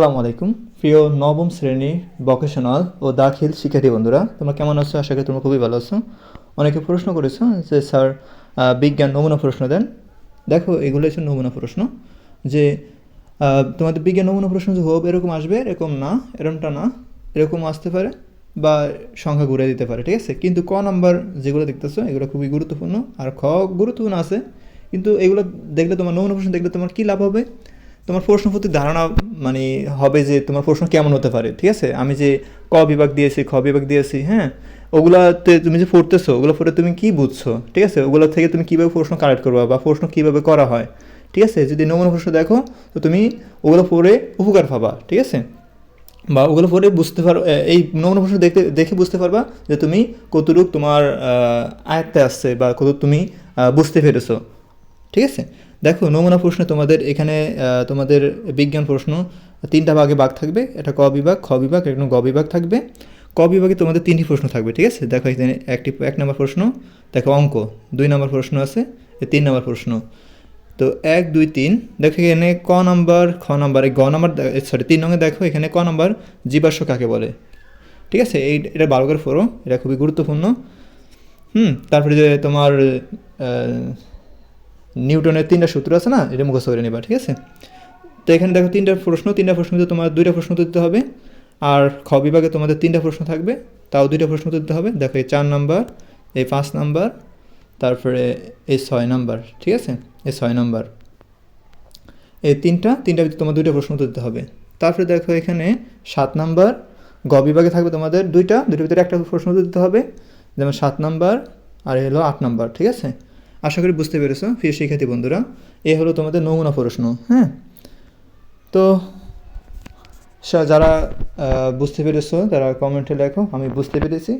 আসসালামু আলাইকুম। প্রিয় নবম শ্রেণির ভোকেশনাল ও দাখিল শিক্ষার্থী বন্ধুরা, তোমরা কেমন আছো? আশা করি তোমরা খুবই ভালো আছো। অনেকে প্রশ্ন করেছ যে, স্যার বিজ্ঞান নমুনা প্রশ্ন দেন? দেখো, এগুলো হচ্ছে নমুনা প্রশ্ন। যে তোমাদের বিজ্ঞান নমুনা প্রশ্ন যে হোক, এরকম আসবে, এরকম না, এরকমটা না, এরকম আসতে পারে বা সংখ্যা ঘুরে দিতে পারে, ঠিক আছে? কিন্তু ক নাম্বার যেগুলো দেখতেছো, এগুলো খুবই গুরুত্বপূর্ণ। আর খ গুরুত্বপূর্ণ আছে, কিন্তু এগুলো দেখলে তোমার, নমুনা প্রশ্ন দেখলে তোমার কী লাভ হবে? তোমার প্রশ্ন প্রতি ধারণা মানে হবে যে তোমার প্রশ্ন কেমন হতে পারে, ঠিক আছে? আমি যে ক বিভাগ দিয়েছি, খ বিভাগ দিয়েছি হ্যাঁ? ওগুলাতে তুমি যে পড়তেছো, ওগুলো পড়ে তুমি কি বুঝছ, ঠিক আছে? ওগুলো থেকে তুমি কীভাবে প্রশ্ন কালেক্ট করবা বা প্রশ্ন কীভাবে করা হয়, ঠিক আছে? যদি নমুনা প্রশ্ন দেখো, তো তুমি ওগুলো পড়ে উপকার পাবা, ঠিক আছে? বা ওগুলো পড়ে বুঝতে পারো এই নমুনা প্রশ্ন দেখতে, দেখে বুঝতে পারবা যে তুমি কতটুক তোমার আয়ত্তে আসছে বা কত তুমি বুঝতে পেরেছ, ঠিক আছে? দেখো, নমুনা প্রশ্ন তোমাদের এখানে তোমাদের বিজ্ঞান প্রশ্ন, তিনটা ভাগে ভাগ থাকবে, এটা ক বিভাগ, খ বিভাগ একটা গ বিভাগ থাকবে। ক বিভাগে তোমাদের তিনটি প্রশ্ন থাকবে, ঠিক আছে? দেখো, এখানে একটি, এক নম্বর প্রশ্ন, দেখো, অঙ্ক, দুই নম্বর প্রশ্ন আছে তিন নম্বর প্রশ্ন। তো এক, দুই, তিন, দেখো, এখানে ক নাম্বার, খ নাম্বার, এই গ নাম্বার সরি তিন নম্বর দেখো, এখানে ক নাম্বার জীবাশ্ম কাকে বলে? ঠিক আছে? এই, এটা ভালো করে পড়ো, এটা খুবই গুরুত্বপূর্ণ। হুম, তারপরে যে তোমার নিউটনের তিনটা সূত্র আছে না? এটা মুখস্থ করে নেবা, ঠিক আছে? তো এখানে দেখো তিনটা প্রশ্ন তিনটা প্রশ্ন তো তোমার দুইটা প্রশ্ন দিতে হবে। আর খ বিভাগে তোমাদের তিনটা প্রশ্ন থাকবে, তাও দুইটা প্রশ্ন দিতে হবে। দেখো এই চার নাম্বার, এই পাঁচ নাম্বার, তারপরে এই ছয় নাম্বার, ঠিক আছে? এই ছয় নাম্বার। এই তিনটা তিনটা তোমার দুইটা প্রশ্ন দিতে হবে। তারপরে দেখো এখানে সাত নাম্বার, গ বিভাগে থাকবে তোমাদের দুইটা, দুইটার ভিতরে একটা প্রশ্ন দিতে হবে। যেমন সাত নাম্বার, আর এ হলো আট নাম্বার, ঠিক আছে? আশা করি বুঝতে পেরেছ, প্রিয় শিক্ষার্থী বন্ধুরা। এ হলো তোমাদের নমুনা প্রশ্ন হ্যাঁ? তো যারা বুঝতে পেরেছ, তারা কমেন্টে লেখো, আমি বুঝতে পেরেছি।